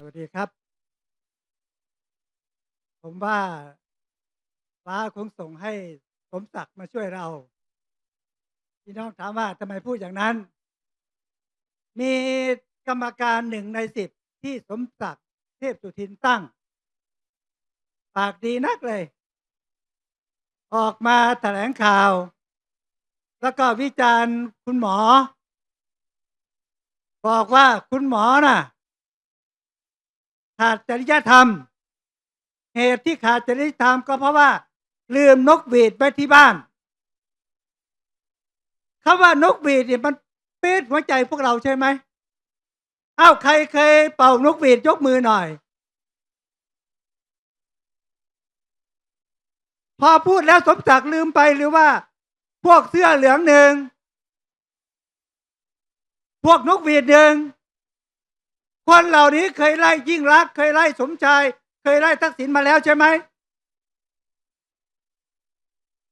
สวัสดีครับ ผมว่าฟ้าคงส่งให้สมศักดิ์มาช่วยเรา พี่น้องถามว่าทำไมพูดอย่างนั้น มีกรรมการหนึ่งในสิบที่สมศักดิ์เทพสุทินตั้ง ปากดีนักเลย ออกมาแถลงข่าว แล้วก็วิจารณ์คุณหมอ บอกว่าคุณหมอน่ะ ขาดจริยธรรม เหตุที่ขาดจริยธรรมก็เพราะว่า ลืมนกหวีดไว้ที่บ้านคำว่านกหวีดเนี่ยมันปีดหัวใจพวกเราใช่ไหมอ้าวใครเคยเป่านกหวีดยกมือหน่อย พอพูดแล้วสมศักดิ์ลืมไปหรือว่า พวกเสื้อเหลืองหนึ่งพวกนกหวีดหนึ่ง คนเหล่านี้เคยไล่ยิ่งรัก เคยไล่สมชาย เคยไล่ทักษิณมาแล้วใช่ไหม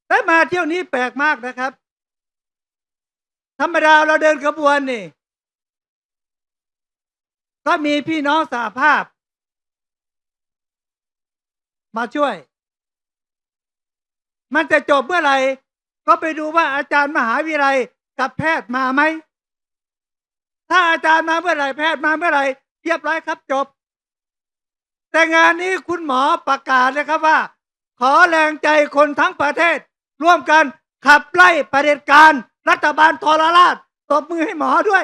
แต่มาเที่ยวนี้แปลกมากนะครับ ธรรมดาเราเดินขบวนนี่ ก็มีพี่น้องสาภาพ มาช่วย มันจะจบเมื่อไหร่ ก็ไปดูว่าอาจารย์มหาวิทยาลัยกับแพทย์มาไหม ถ้าอาจารย์มาเมื่อไหร่ แพทย์มาเมื่อไหร่ เรียบร้อยครับจบ แต่งานนี้คุณหมอประกาศนะครับว่า ขอแรงใจคนทั้งประเทศ ร่วมกันขับไล่ประเด็จการ รัฐบาลทรราชตบมือให้หมอด้วย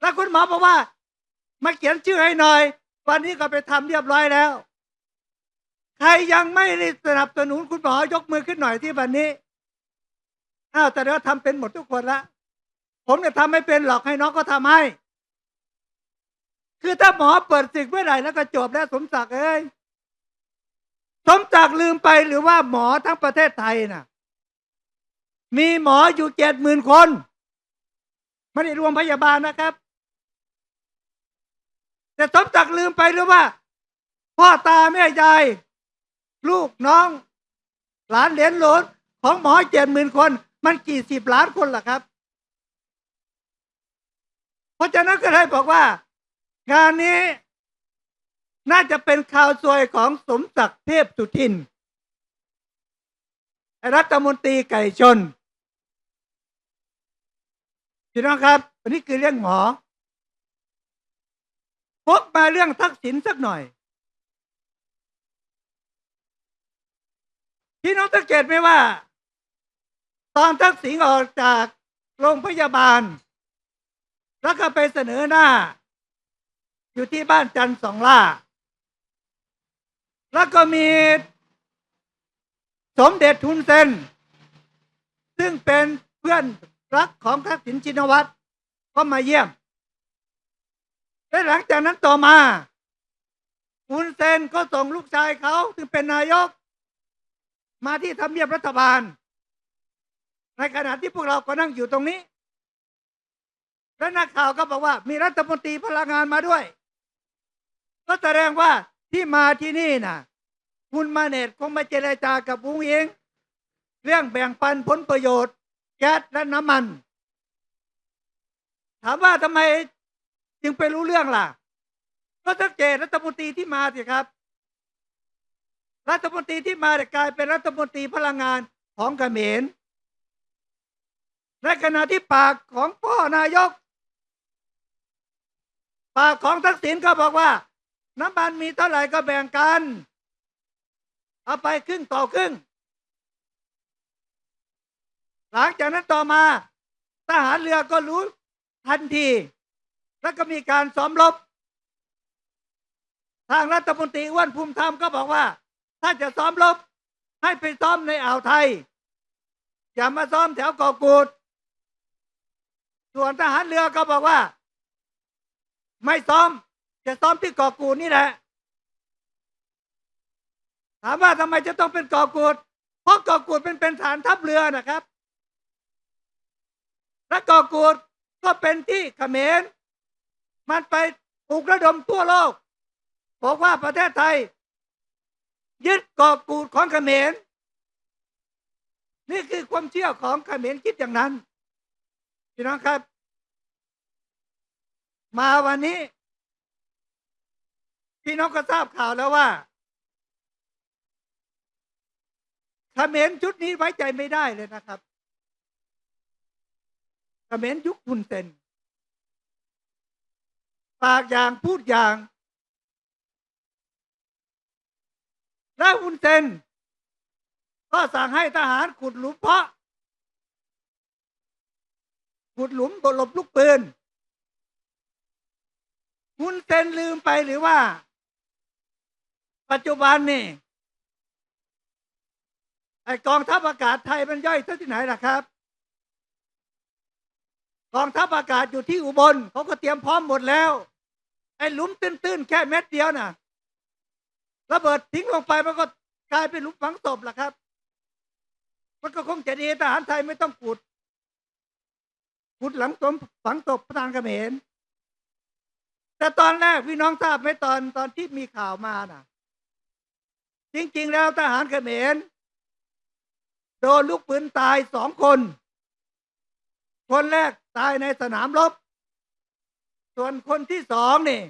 แล้วคุณหมอบอกว่า มาเขียนชื่อให้หน่อย วันนี้ก็ไปทำเรียบร้อยแล้ว ใครยังไม่ได้สนับสนุนคุณหมอยกมือขึ้นหน่อยที่วันนี้อ้าวแต่เราทำเป็นหมดทุกคนละ ผมเนี่ยทำไม่เป็นหรอกให้น้องก็ทำให้ คือถ้าหมอเปิดศึกเมื่อไหร่แล้วก็จบแล้วสมศักดิ์เอ้ยสมศักดิ์ลืมไปหรือว่าหมอทั้งประเทศไทยน่ะ มีหมออยู่เจ็ดหมื่นคนไม่ได้รวมพยาบาลนะครับ แต่สมศักดิ์ลืมไปหรือว่า พ่อตาแม่ยายลูกน้อง หลานเหลนหลนของหมอเจ็ดหมื่นคน มันกี่สิบล้านคนล่ะครับ เพราะฉะนั้นก็เลยบอกว่า งานนี้น่าจะเป็นข่าวซวยของสมศักดิ์เทพสุทิน รัฐมนตรีไก่ชนพี่น้องครับวันนี้คือเรื่องหมอพกมาเรื่องทักษิณสักหน่อย พี่น้องสังเกตไหมว่า ตอนทักษิณออกจากโรงพยาบาล แล้วก็ไปเสนอหน้า อยู่ที่บ้านจันสองล่า แล้วก็มีสมเด็จทุนเซน ซึ่งเป็นเพื่อนรักของทักษิณชินวัตรก็มาเยี่ยม และหลังจากนั้นต่อมาทุนเซนก็ส่งลูกชายเขาซึ่งเป็นนายก มาที่ทำเนียบรัฐบาล ในขณะที่พวกเราก็นั่งอยู่ตรงนี้ และนักข่าวก็บอกว่า มีรัฐมนตรีพลังงานมาด้วย ก็แสดงว่าที่มาที่นี่น่ะ คุณมาเนตคงมาเจรจากับวุ้งเองเรื่องแบ่งปันผลประโยชน์แก๊สและน้ำมัน ถามว่าทำไมจึงไปรู้เรื่องล่ะ ก็สังเกตรัฐมนตรีที่มาสิครับ รัฐมนตรีที่มาเนี่ยกลายเป็นรัฐมนตรีพลังงานของเขมรในขณะที่ปากของพ่อนายก ปากของทักษิณก็บอกว่า น้ำมันมีเท่าไหร่ก็แบ่งกัน เอาไปครึ่งต่อครึ่ง หลังจากนั้นต่อมาทหารเรือก็รู้ทันที แล้วก็มีการซ้อมรบ ทางรัฐมนตรีอ้วนภูมิธรรมก็บอกว่า ถ้าจะซ้อมรบ ให้ไปซ้อมในอ่าวไทย อย่ามาซ้อมแถวเกาะกูด ส่วนทหารเรือก็บอกว่า ไม่ซ้อม จะซ้อมที่เกาะกูดนี่แหละ ถามว่าทำไมจะต้องเป็นเกาะกูด เพราะเกาะกูดเป็นเป็นฐานทัพเรือนะครับ และเกาะกูดก็เป็นที่เขมร มันไปปลุกระดมทั่วโลก บอกว่าประเทศไทย ยึดเกาะกูดของเขมร นี่คือความเชื่อของเขมรคิดอย่างนั้นพี่น้องครับ มาวันนี้ พี่น้องก็ทราบข่าวแล้วว่าเขมรชุดนี้ไว้ใจไม่ได้เลยนะครับเขมรยุคคุณเซนปากอย่างพูดอย่างแล้วคุณเซนก็สั่งให้ทหารขุดหลุมเพาะ ขุดหลุมบหลบลูกปืน คุณเซนลืมไปหรือว่า ปัจจุบันนี่ไอกองทัพอากาศไทยมันย่อยที่ไหนล่ะครับ กองทัพอากาศอยู่ที่อุบลเขาก็เตรียมพร้อมหมดแล้ว ไอ้หลุมตื้นๆ แค่เม็ดเดียวน่ะระเบิดทิ้งลงไปมันก็กลายเป็นหลุมฝังศพล่ะครับ มันก็คงจะดีทหารไทยไม่ต้องขุดขุดหลังสมฝังศพพระธานเขมร แต่ตอนแรกพี่น้องทราบไหมตอนตอนที่มีข่าวมาน่ะ จริง ๆ แล้วทหารเขมรโดนลูกปืนตายสองคน คนแรกตายในสนามรบ ส่วนคนที่สองนี่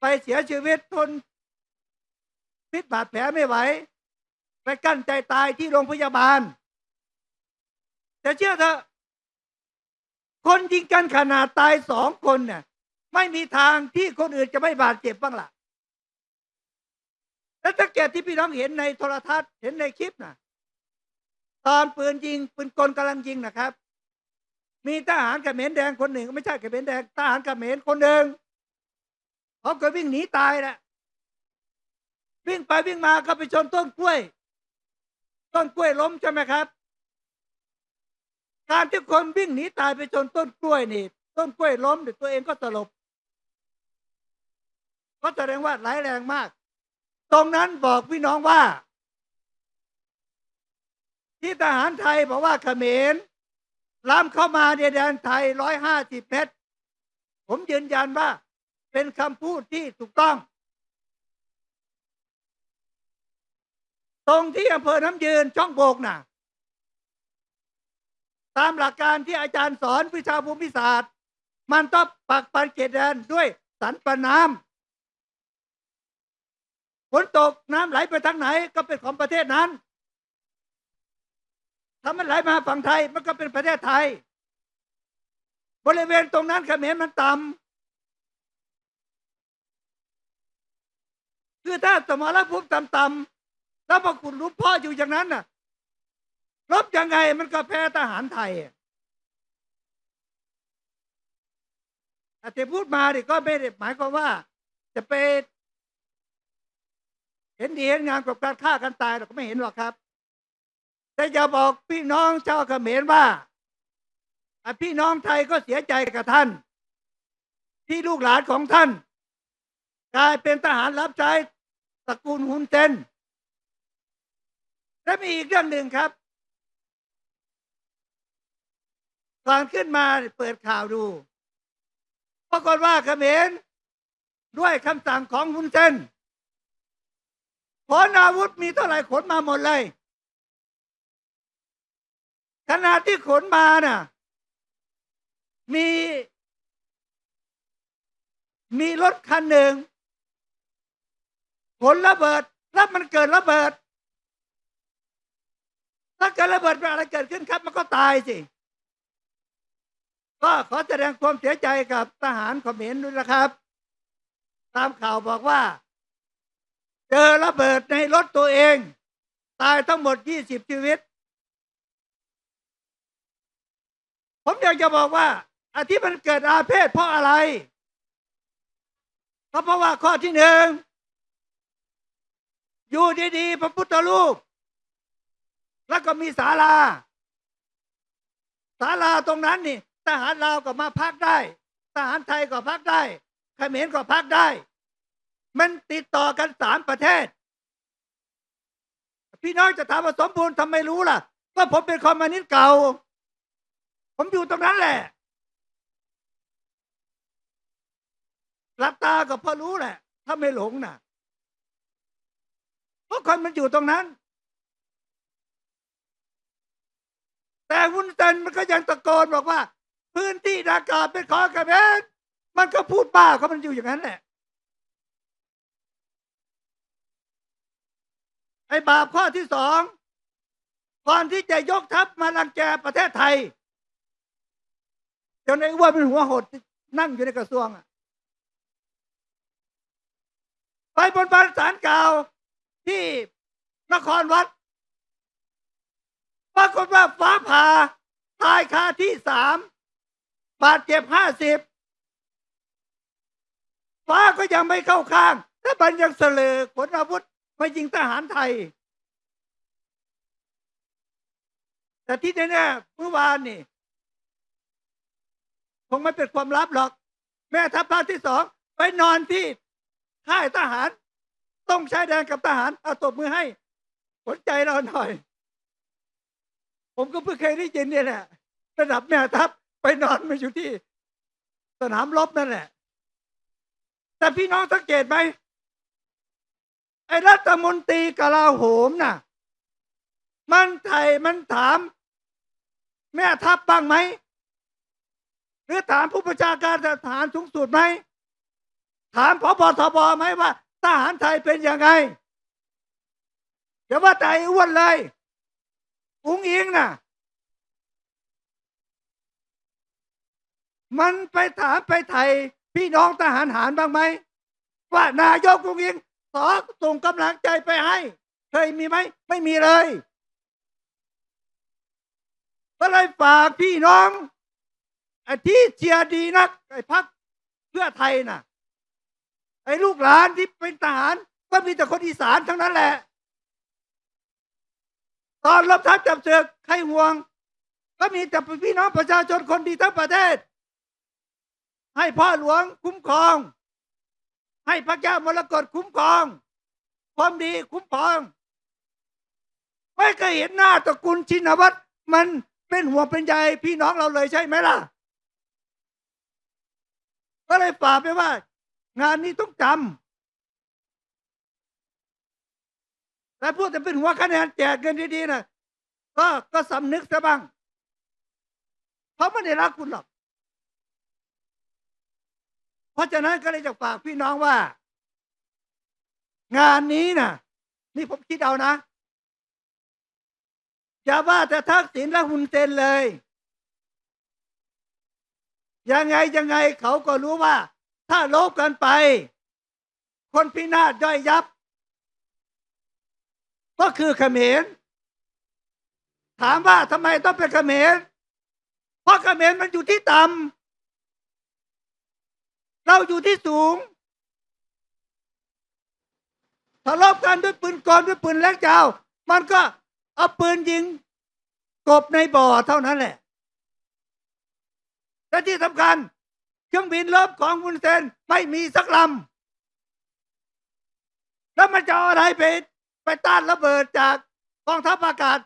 ไปเสียชีวิตทนพิษบาดแผลไม่ไหว ไปกั้นใจตายที่โรงพยาบาล แต่เชื่อเถอะคนยิงกันขนาดตายสองคนเนี่ย ไม่มีทางที่คนอื่นจะไม่บาดเจ็บบ้างล่ะแล้วสังเกตที่พี่น้องเห็นในโทรทัศน์เห็นในคลิปนะตอนปืนยิงปืนกลกำลังยิงนะครับ มีทหารเขมรแดงคนหนึ่ง ไม่ใช่เขมรแดงทหารเขมรคนหนึ่งเขาก็วิ่งหนีตายแหละวิ่งไปวิ่งมาก็ไปชนต้นกล้วย ต้นกล้วยล้มใช่ไหมครับ การที่คนวิ่งหนีตายไปชนต้นกล้วยนี่ ต้นกล้วยล้มเดี๋ยวตัวเองก็สลบ ก็แสดงว่าร้ายแรงมาก ตรงนั้นบอกพี่น้องว่า ที่ทหารไทยบอกว่าเขมรล้ำเข้ามาในแดนไทยร้อยห้าสิบเมตร ผมยืนยันว่า เป็นคำพูดที่ถูกต้อง ตรงที่อำเภอน้ำยืนช่องโบกน่ะ ตามหลักการที่อาจารย์สอนวิชาภูมิศาสตร์ มันต้องปักปันเขตแดนด้วยสันปะน้ำ ฝนตกน้ำไหลไปทางไหน ก็เป็นของประเทศนั้น ถ้ามันไหลมาฝั่งไทยมันก็เป็นประเทศไทย บริเวณตรงนั้นเขมรมันต่ำคือถ้าสมรภูมิต่ำๆแล้วพอคุณรู้พ่ออยู่อย่างนั้นน่ะรบยังไงมันก็แพ้ทหารไทยอาจจะพูดมาดิก็ไม่ได้หมายความว่า จะไป เห็นดีเห็นงานกับการฆ่ากันตายเราก็ไม่เห็นหรอกครับ แต่อย่าบอกพี่น้องชาวเขมรว่าพี่น้องไทยก็เสียใจกับท่าน ที่ลูกหลานของท่าน กลายเป็นทหารรับใช้ตระกูลฮุนเซนและมีอีกเรื่องหนึ่งครับก่อนขึ้นมาเปิดข่าวดูปรากฏว่าเขมรด้วยคำสั่งของฮุนเซน ขนอาวุธมีเท่าไหร่ขนมาหมดเลยขณะที่ขนมาน่ะ มี มีรถคันหนึ่งขนระเบิดแล้วมันเกิดระเบิด ถ้าเกิดระเบิดอะไรเกิดขึ้นครับ มันก็ตายสิ ก็ขอแสดงความเสียใจกับทหารเขมรด้วยนะครับ ตามข่าวบอกว่า เจอระเบิดในรถตัวเอง ตายทั้งหมดยี่สิบชีวิต ผมอยากจะบอกว่าอาที่มันเกิดอาเพศเพราะอะไรก็เพราะว่าข้อที่หนึ่งอยู่ดีๆพระพุทธรูป แล้วก็มีศาลาศาลาตรงนั้นนี่ทหารลาวก็มาพักได้ ทหารไทยก็พักได้ขเขมรก็พักได้ มันติดต่อกันสามประเทศ พี่น้องจะถามว่าสมบูรณ์ทำไมรู้ล่ะก็ผมเป็นคอมมิวนิสต์เก่า ผมอยู่ตรงนั้นแหละหลับตาก็พอรู้แหละ ถ้าไม่หลงน่ะเพราะคนมันอยู่ตรงนั้น แต่วุ้นเซนมันก็ยังตะโกนบอกว่า พื้นที่ดังกาเป็นของเขมรมันก็พูดบ้าเขามันอยู่อย่างนั้นแหละ ไอ้บาปข้อที่สองก่อนที่จะยกทัพมาลังแกประเทศไทยจนไอ้อ้วนเป็นหัวหดนั่งอยู่ในกระทรวงอะไปบนบานสารเก่าที่นครวัดปรากฏว่าฟ้าผ่าตายคาที่สามบาดเจ็บห้าสิบฟ้าก็ยังไม่เข้าข้างแต่มันยังเสลอขนอาวุธ มายิงทหารไทย แต่ที่แน่ๆเมื่อวานนี่คงไม่เป็นความลับหรอก แม่ทัพภาคที่สองไปนอนที่ค่ายทหาร ต้องใช้แดนกับทหารเอาตบมือให้สนใจเราหน่อย ผมก็เพิ่งเคยได้ยินเนี่ยแหละระดับแม่ทัพไปนอนมาอยู่ที่ สนามรบนั่นแหละ แต่พี่น้องสังเกตไหม ไอ้รัฐมนตรีกลาโหมน่ะ มันไทยมันถาม แม่ทัพบ้างไหม หรือถามผู้ประชาการทหารสูงสุดไหม ถามพบทบไหมว่าทหารไทยเป็นยังไงอย่าว่าแต่ไอ้อ้วนเลย อุ้งอิงน่ะ มันไปถามไปไทยพี่น้องทหารหารบ้างไหมว่านายกอุ้งอิง อส่งกำลังใจไปให้ เคยมีไหม ไม่มีเลย ก็เลยฝากพี่น้องไอ้ที่เชียร์ดีนักไอ้พักเพื่อไทยน่ะ ไอ้ลูกหลานที่เป็นทหาร ก็มีแต่คนอีสานทั้งนั้นแหละ ตอนรับทัพจับเสือกใครห่วง ก็มีแต่พี่น้องประชาชนคนดีทั้งประเทศ ให้พ่อหลวงคุ้มครอง ให้พระเจ้ามรกตคุ้มครอง ความดีคุ้มครอง ไม่เคยเห็นหน้าตระกูลชินวัตรมันเป็นห่วงเป็นใยพี่น้องเราเลยใช่ไหมล่ะ ก็เลยฝากไปว่า งานนี้ต้องจำแต่พูดแต่เป็นหัวคะแนนแจกเงินดีๆนะก็ก็สำนึกซะบ้างเขาไม่ได้รักคุณหรอก เพราะฉะนั้นก็เลยจะฝากพี่น้องว่า งานนี้นะนี่ผมคิดเอานะอย่าว่าแต่ทักษิณและหุนเซนเลย ยังไงยังไงเขาก็รู้ว่า ถ้าลบกันไป คนพินาศย่อยยับ ก็คือเขมร ถามว่าทำไมต้องเป็นเขมร เพราะเขมรมันอยู่ที่ต่ำ เราอยู่ที่สูงถ้าลบกันด้วยปืนกลด้วยปืนแรงเจ้า มันก็เอาปืนยิงกบในบ่อเท่านั้นแหละและที่สำคัญ เครื่องบินลบของวุนเซนไม่มีสักลำแล้วมันจะออะไรไปไปต้านระเบิดจากกองทัพอากาศ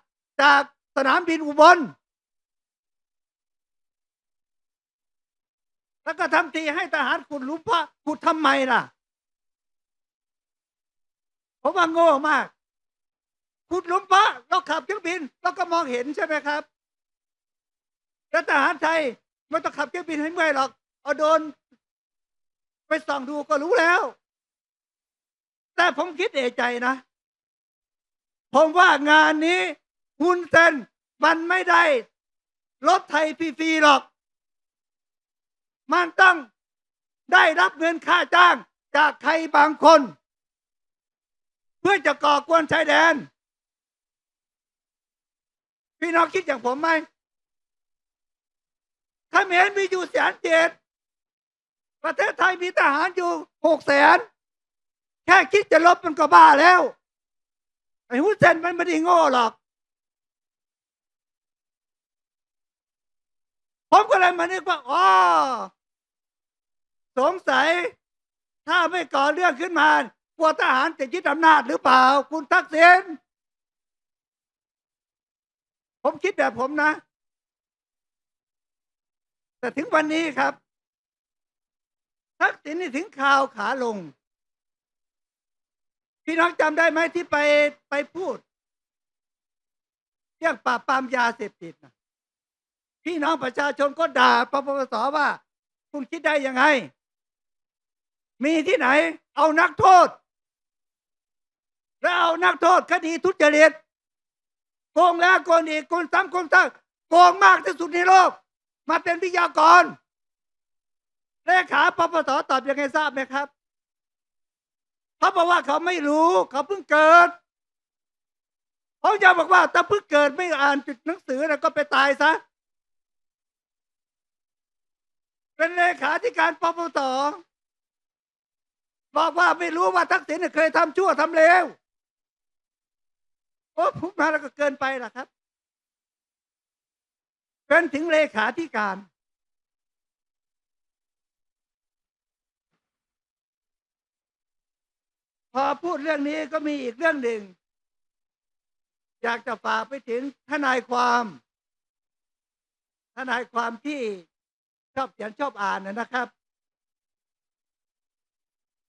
จากสนามบินอุบล แล้วก็ทำทีให้ทหารขุดหลุมพระขุดทำไมล่ะ ผมว่าโง่มากขุดหลุมพระเราขับเครื่องบินเราก็มองเห็นใช่ไหมครับแต่ทหารไทยไม่ต้องขับเครื่องบินให้เมื่อยหรอกเอาโดน ไปส่องดูก็รู้แล้ว แต่ผมคิดเอใจนะ ผมว่างานนี้ฮุนเซนมันไม่ได้รถไทยฟรีๆหรอก มันต้องได้รับเงินค่าจ้างจากใครบางคน เพื่อจะก่อกวนชายแดน พี่น้องคิดอย่างผมไหมเขมรมีอยู่แสนเจ็ดประเทศไทยมีทหารอยู่หกแสนแค่คิดจะลบมันก็บ้าแล้วไอ้ฮุนเซนมันไม่ได้โง่หรอก ผมก็เลยมานึกว่าอ๋อ สงสัย ถ้าไม่ก่อเรื่องขึ้นมากลัวทหารจะยึดอำนาจหรือเปล่า คุณทักษิณผมคิดแบบผมนะ แต่ถึงวันนี้ครับ ทักษิณนี่ถึงข่าวขาลง พี่น้องจำได้ไหมที่ไปไปพูดเรื่องปราบปรามยาเสพติดนะพี่น้องประชาชนก็ด่าปปสว่า คุณคิดได้ยังไง มีที่ไหน เอานักโทษ แล้วเอานักโทษคดีทุจริตโกงแล้วโกงอีกโกงซ้ำโกงซ้ำโกงมากที่สุดในโลก มาเป็นวิทยากรเลขาปปสตอบยังไงทราบไหมครับเขาบอกว่าเขาไม่รู้ เขาเพิ่งเกิดเขาจะบอกว่าถ้าเพิ่งเกิดไม่อ่านจุดหนังสือแล้วก็ไปตายซะเป็นเลขาธิการปปส บอกว่าไม่รู้ว่าทักษิณเนี่ยเคยทำชั่วทำเลวโอ้พูดมาแล้วก็เกินไปล่ะครับเป็นถึงเลขาธิการ พอพูดเรื่องนี้ก็มีอีกเรื่องหนึ่ง อยากจะฝากไปถึงทนายความ ทนายความที่ชอบเขียนชอบอ่านนะครับ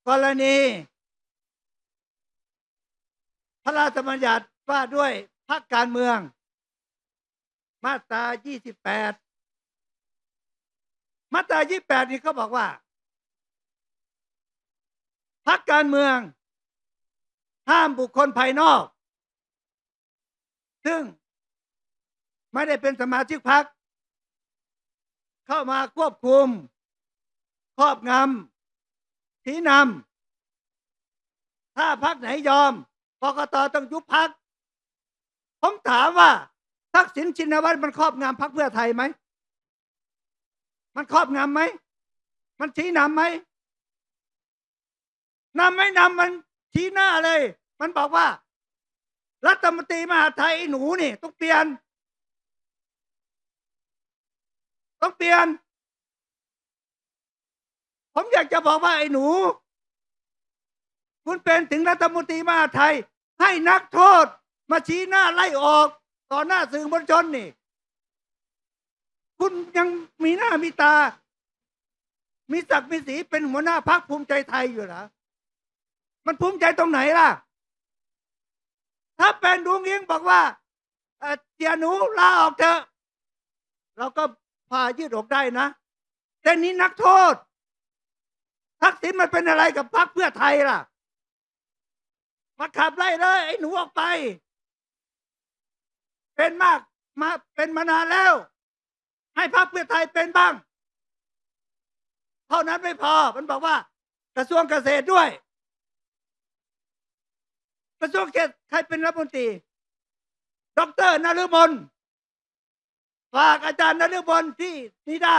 กรณี พระราชบัญญัติว่าด้วยพรรคการเมือง มาตรา 28 มาตรา 28 นี่เขาบอกว่าพรรคการเมือง ห้ามบุคคลภายนอก ซึ่งไม่ได้เป็นสมาชิกพรรคเข้ามาควบคุม ครอบงำ ชี้นำถ้าพรรคไหนยอมกกตต้องยุบพรรคผมถามว่าทักษิณชินวัตรมันครอบงำพรรคเพื่อไทยไหมมันครอบงำไหมมันชี้นำไหมนำไม่นำมันชี้หน้าเลย มันบอกว่า รัฐมนตรีมหาไทยหนูนี่ ต้องเปลี่ยน ต้องเปลี่ยน ผมอยากจะบอกว่าไอ้หนู คุณเป็นถึงรัฐมนตรีมหาไทย ให้นักโทษมาชี้หน้าไล่ออกต่อหน้าสื่อมวลชนนี่ คุณยังมีหน้ามีตา มีศักดิ์มีสีเป็นหัวหน้าพักภูมิใจไทยอยู่เหรอมันภูมิใจตรงไหนล่ะ ถ้าเป็นดวงเอียงบอกว่าเออเจียหนูลาออกเถอะ เราก็พายืดออกได้นะแต่นี้นักโทษ ทักษิณมันเป็นอะไรกับพรรคเพื่อไทยล่ะมาขับไล่เลยไอ้หนูออกไป เป็นมากมาเป็นมานานแล้ว ให้พรรคเพื่อไทยเป็นบ้าง เท่านั้นไม่พอมันบอกว่า กระทรวงเกษตรด้วย กระทรวงเกษตรใครเป็นรัฐมนตรีดอกเตอรนฤมลฝากอาจารย์นฤมลที่นิดา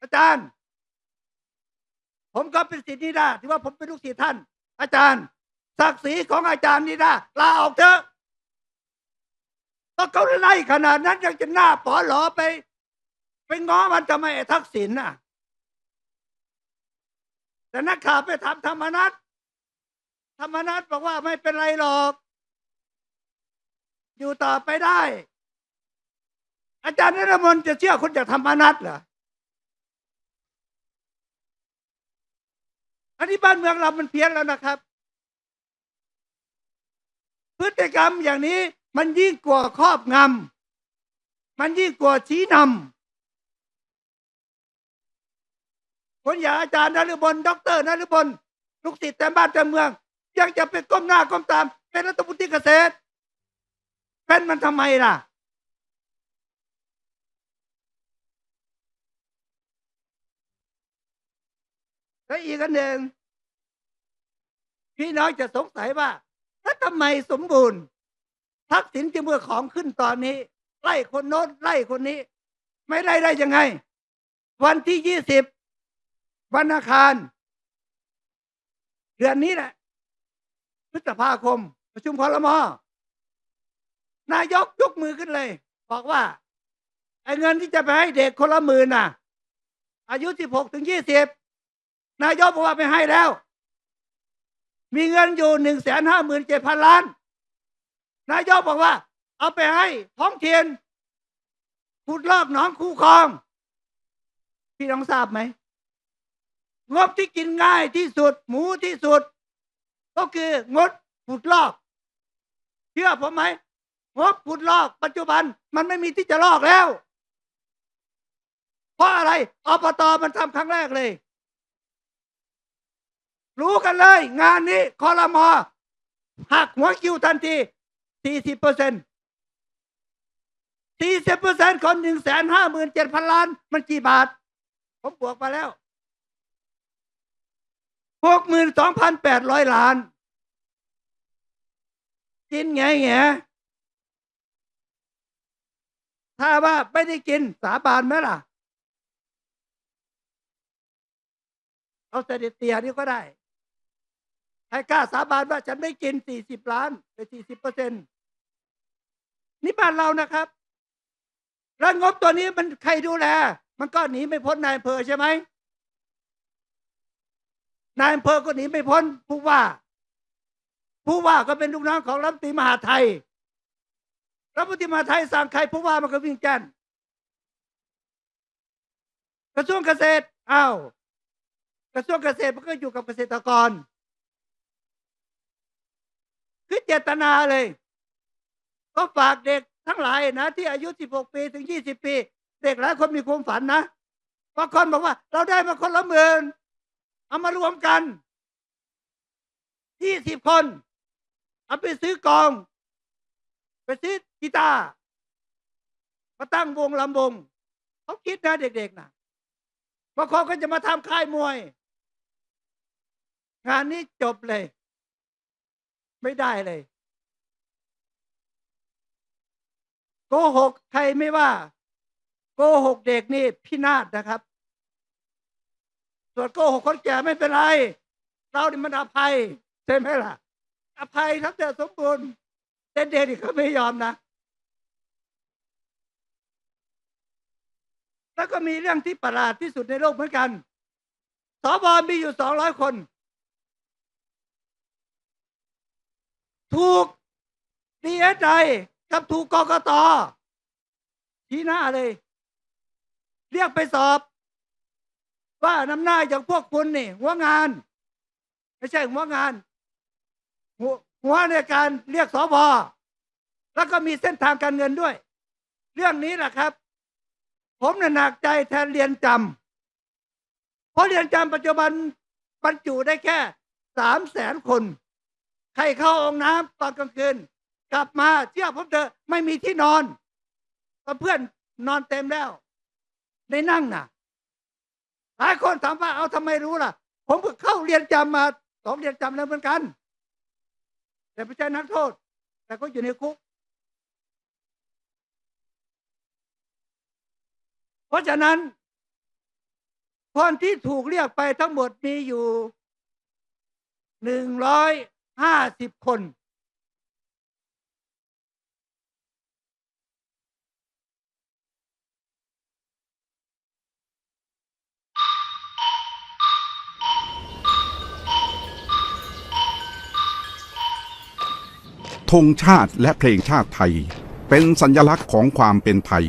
อาจารย์ ผมก็เป็นศิษย์นิดาที่ว่าผมเป็นลูกศิษย์ท่าน อาจารย์ ศักดิ์ศรีของอาจารย์นิดาลาออกเถอะถ้าเขาไล่ขนาดนั้นยังจะหน้าปอหลอไป ไปง้อมันทำไมไอ้ทักษิณน่ะ แต่นักข่าวไปถามธรรมนัตธรรมนัตบอกว่าไม่เป็นไรหรอก อยู่ต่อไปได้ อาจารย์นรมนจะเชื่อคนจากธรรมนัตเหรอ อันนี้บ้านเมืองเรามันเพี้ยนแล้วนะครับ พฤติกรรมอย่างนี้มันยิ่งกว่าครอบงำมันยิ่งกว่าชี้นำคนอย่างอาจารย์นฤบลด็อกเตอร์นฤบลลูกศิษย์แต่บ้านแต่เมือง ยังจะไปก้มหน้าก้มตาม เป็นรัฐมนตรีเกษตร เป็นมันทำไมล่ะ แล้วอีกอันหนึ่งพี่น้องจะสงสัยว่าถ้าทำไมสมบูรณ์ทักษิณจึงเมื่อของขึ้นตอนนี้ ไล่คนโน้นไล่คนนี้ ไม่ไล่ได้ยังไง วันที่ยี่สิบวันอาคาร เดือนนี้แหละพฤษภาคม ประชุมพลมนายกยกมือขึ้นเลย บอกว่าไอ้เงินที่จะไปให้เด็กคนละหมื่นน่ะ อายุสิบหกถึงยี่สิบ นายกบอกว่าไม่ให้แล้ว มีเงินอยู่หนึ่งแสนห้าหมื่นเจ็ดพันล้าน นายกบอกว่า เอาไปให้ท้องถิ่นขุดลอกหนองคูคลอง พี่น้องทราบไหมงบที่กินง่ายที่สุด หมูที่สุด ก็คืองดขุดลอก เชื่อผมไหมงบขุดลอก ปัจจุบันมันไม่มีที่จะลอกแล้ว เพราะอะไรอบตมันทำครั้งแรกเลย รู้กันเลย งานนี้คอรมอหักหัวคิวทันทีสี่สิบเปอร์เซ็นสี่สิบเปอร์เซ็นคนหนึ่งแสนห้าหมื่นเจ็ดพันล้าน มันกี่บาท ผมบวกมาแล้วหกหมื่นสองพันแปดร้อยล้านกินไงแงถ้าว่าไม่ได้กินสาบานไหมล่ะ เอาเสด็จเตียนี่ก็ได้ ให้กล้าสาบานว่าฉันไม่กินสี่สิบล้านไปสี่สิบเปอร์เซ็นต์นี่บ้านเรานะครับแล้วงบตัวนี้มันใครดูแล มันก็หนีไม่พ้นนายอำเภอใช่ไหมนายอำเภอก็หนีไม่พ้นผู้ว่า ผู้ว่าก็เป็นลูกน้องของรัฐมนตรีมหาไทยรัฐมนตรีมหาไทยสั่งใครผู้ว่ามันก็วิ่งแจ้นกระทรวงเกษตรอ้าวกระทรวงเกษตรมันก็อยู่กับเกษตรกร คือเจตนาเลย ก็ฝากเด็กทั้งหลายนะ ที่อายุ 16 ปีถึง 20 ปี เด็กหลายคนมีความฝันนะบางคนบอกว่า เราได้มาคนละหมื่นเอามารวมกัน20คน เอาไปซื้อกลอง ไปซื้อกีตาร์มาตั้งวงลำวงเขาคิดนะเด็กๆนะบางคนก็จะมาทำค่ายมวย งานนี้จบเลย ไม่ได้เลยโกหกใครไม่ว่าโกหกเด็กนี่พินาศนะครับ ส่วนโกหกคนแก่ไม่เป็นไร เรานี่มันอภัยใช่ไหมล่ะ อภัยทั้งแต่สมบูรณ์แต่เด็กนี่เขาไม่ยอมนะแล้วก็มีเรื่องที่ประหลาดที่สุดในโลกเหมือนกันสบมีอยู่สองร้อยคน ถูกดีเอสไอกับถูกกกตชี้หน้าเลย เรียกไปสอบ ว่าน้ำหน้าอย่างพวกคุณนี่ หัวงาน ไม่ใช่หัวงาน หัวหัวในการเรียกสอบอแล้วก็มีเส้นทางการเงินด้วย เรื่องนี้แหละครับ ผมน่หนักใจแทนเรียนจำเพราะเรียนจำปัจจุบันบรรจุได้แค่สามแสนคน ใครเข้าองน้ำตอนกลางคืน กลับมาเชื่อผมเถอะไม่มีที่นอนเพื่อนนอนเต็มแล้วได้นั่งน่ะหลายคนถามว่าเอาทำไมรู้ล่ะ ผมก็เข้าเรียนจำมาสองเรียนจำแล้วเหมือนกัน แต่ไม่ใช่นักโทษ แต่ก็อยู่ในคุก เพราะฉะนั้นคนที่ถูกเรียกไปทั้งหมดมีอยู่หนึ่งร้อย ห้าสิบคน ธงชาติและเพลงชาติไทย เป็นสัญลักษณ์ของความเป็นไทย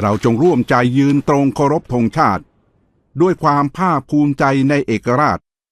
เราจงร่วมใจยืนตรงเคารพธงชาติ ด้วยความภาคภูมิใจในเอกราช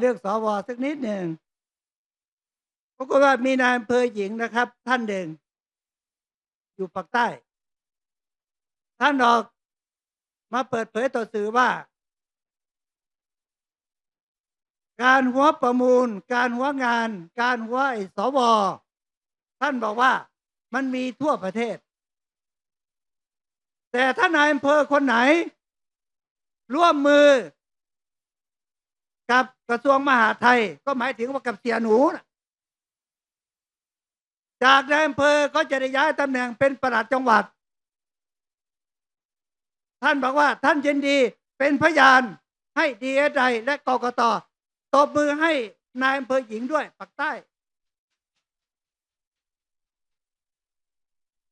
เรื่องสวสักนิดหนึ่งปรากฏว่ามีนายอำเภอหญิงนะครับ ท่านหนึ่งอยู่ภาคใต้ ท่านออกมาเปิดเผยต่อสื่อว่า การหัวประมูล การหัวงาน การหัวไอ้สวท่านบอกว่ามันมีทั่วประเทศ แต่ถ้านายอำเภอคนไหน ร่วมมือ กับกระทรวงมหาไทยก็หมายถึงว่ากับเสียหนูนะจากนายอำเภอก็จะได้ย้ายตำแหน่งเป็นประหลัดจังหวัด ท่านบอกว่าท่านยินดีเป็นพยานให้ดีเอสไและกกตตบมือให้นายอำเภอหญิงด้วยปักใต้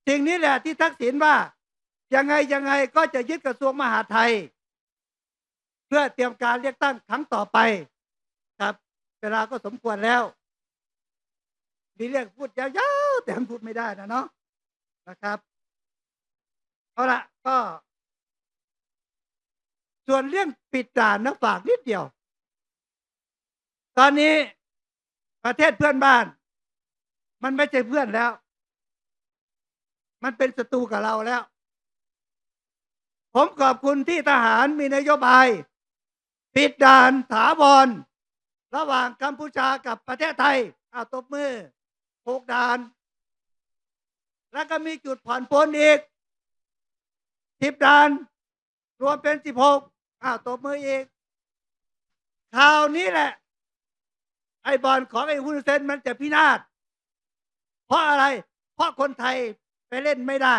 สิ่งนี้แหละที่ทักษิณว่ายังไงยังไงก็จะยึดกระทรวงมหาไทย เพื่อเตรียมการเลือกตั้งครั้งต่อไปครับ เวลาก็สมควรแล้วมีเรื่องพูดยาวๆแต่พูดไม่ได้นะเนาะนะครับเอาละก็ ส่วนเรื่องปิดด่านนะฝากนิดเดียว ตอนนี้ประเทศเพื่อนบ้าน มันไม่ใช่เพื่อนแล้ว มันเป็นศัตรูกับเราแล้ว ผมขอบคุณที่ทหารมีนโยบาย ปิดด่านถาวรระหว่างกัมพูชากับประเทศไทยเอาตบมือหกด่าน แล้วก็มีจุดผ่อนปลนอีกสิบด่าน รวมเป็นสิบหกอ้าวตบมืออีกข่าวนี้แหละ ไอ้บอลของไอ้ฮุนเซนมันจะพินาศเพราะอะไร เพราะคนไทยไปเล่นไม่ได้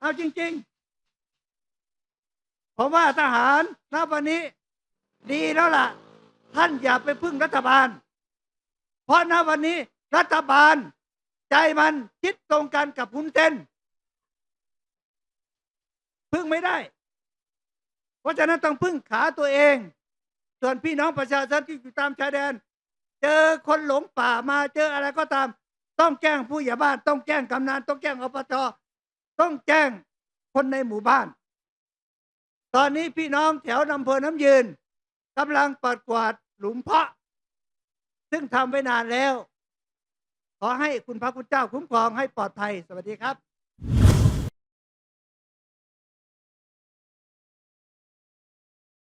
เอาจริง ๆ ผมว่าทหารณวันนี้ดีแล้วล่ะ ท่านอย่าไปพึ่งรัฐบาล เพราะณวันนี้รัฐบาล ใจมันคิดตรงกันกับฮุนเซนพึ่งไม่ได้ เพราะฉะนั้นต้องพึ่งขาตัวเอง ส่วนพี่น้องประชาชนที่อยู่ตามชายแดน เจอคนหลงป่ามาเจออะไรก็ตาม ต้องแจ้งผู้ใหญ่บ้าน ต้องแจ้งกำนันต้องแจ้งอบจต้องแจ้งคนในหมู่บ้าน ตอนนี้พี่น้องแถวอำเภอน้ำยืนกำลังปัดกวาดหลุมเพาะ ซึ่งทำไว้นานแล้ว ขอให้คุณพระคุณเจ้าคุ้มครองให้ปลอดภัย สวัสดีครับ